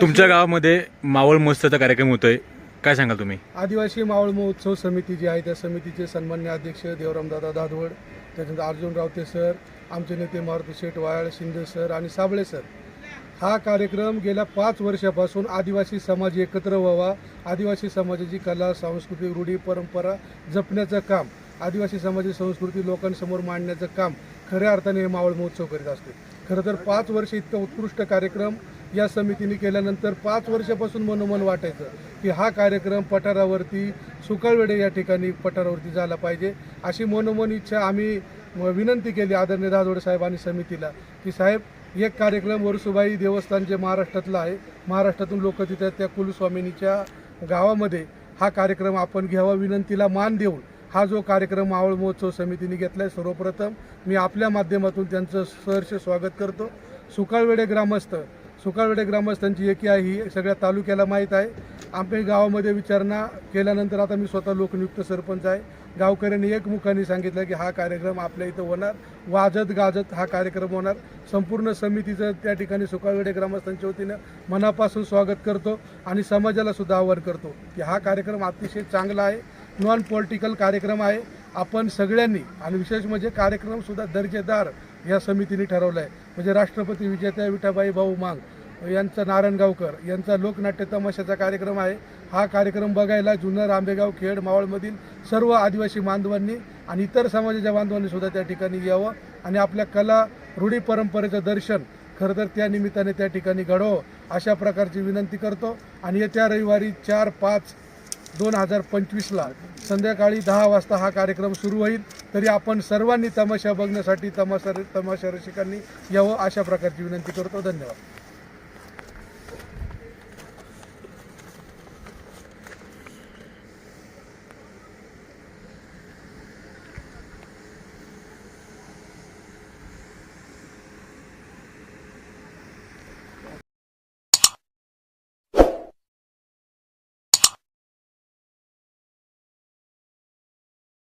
तुमच्या गावामध्ये मावळ महोत्सवाचा कार्यक्रम होतोय. काय सांगाल तुम्ही? आदिवासी मावळ महोत्सव समिती जी आहे त्या समितीचे सन्मान्य अध्यक्ष देवरामदादा दादवड त्याच्यानंतर अर्जुन रावते सर आमचे नेते मारुती शेठ वायाळ शिंदे सर आणि साबळे सर. हा कार्यक्रम गेल्या पाच वर्षापासून आदिवासी समाज एकत्र व्हावा. आदिवासी समाजाची कला सांस्कृतिक रूढी परंपरा जपण्याचं काम आदिवासी समाजाची संस्कृती लोकांसमोर मांडण्याचं काम खऱ्या अर्थाने हे मावळ महोत्सव करीत असते. खरं तर पाच वर्ष इतका उत्कृष्ट कार्यक्रम या समितीने केल्यानंतर पाच वर्षापासून मनोमन वाटायचं की हा कार्यक्रम पठारावरती सुकाळवेडे या ठिकाणी पठारावरती झाला पाहिजे. अशी मनोमन इच्छा आम्ही विनंती केली आदरणीय दादोडे साहेब आणि समितीला की साहेब एक कार्यक्रम वरसुबाई देवस्थान जे महाराष्ट्रातलं आहे महाराष्ट्रातून लोक तिथं त्या कुलस्वामिनीच्या गावामध्ये हा कार्यक्रम आपण घ्यावा विनंतीला मान देऊन हा जो कार्यक्रम मावळ महोत्सव समितीने घेतला आहे सर्वप्रथम मी आपल्या माध्यमातून त्यांचं सहर्ष स्वागत करतो. सुकाळवेडे ग्रामस्थ सुकाळवेडे ग्रामस्थांची एकी आहे ही सगळ्या तालुक्याला माहीत आहे. आमच्या गावामध्ये विचारणा केल्यानंतर आता मी स्वतः लोकनियुक्त सरपंच आहे. गावकऱ्यांनी एकमुखाने सांगितलं की हा कार्यक्रम आपल्या इथं होणार. वाजत गाजत हा कार्यक्रम होणार. संपूर्ण समितीचं त्या ठिकाणी सुकाळवेडे ग्रामस्थांच्या वतीनं मनापासून स्वागत करतो आणि समाजाला सुद्धा आवाहन करतो की हा कार्यक्रम अतिशय चांगला आहे. नॉन पॉलिटिकल कार्यक्रम आहे. आपण सगळ्यांनी आणि विशेष म्हणजे कार्यक्रमसुद्धा दर्जेदार या समितीने ठरवलं आहे म्हणजे राष्ट्रपती विजेत्या विठाबाई भाऊ मांग यांचा नारायणगावकर यांचा लोकनाट्य तमाशाचा कार्यक्रम आहे. हा कार्यक्रम बघायला जुन्नर आंबेगाव खेड मावळमधील सर्व आदिवासी बांधवांनी आणि इतर समाजाच्या बांधवांनी सुद्धा त्या ठिकाणी यावं आणि आपल्या कला रूढी परंपरेचं दर्शन खरं तर त्या निमित्ताने त्या ठिकाणी घडवं अशा प्रकारची विनंती करतो. आणि येत्या रविवारी चार पाच दोन हजार पंचवीसला संध्याकाळी दहा वाजता हा कार्यक्रम सुरू होईल. तरी आपण सर्वांनी तमाशा बघण्यासाठी तमाशा तमाशा रसिकांनी यावं अशा प्रकारची विनंती करतो. धन्यवाद.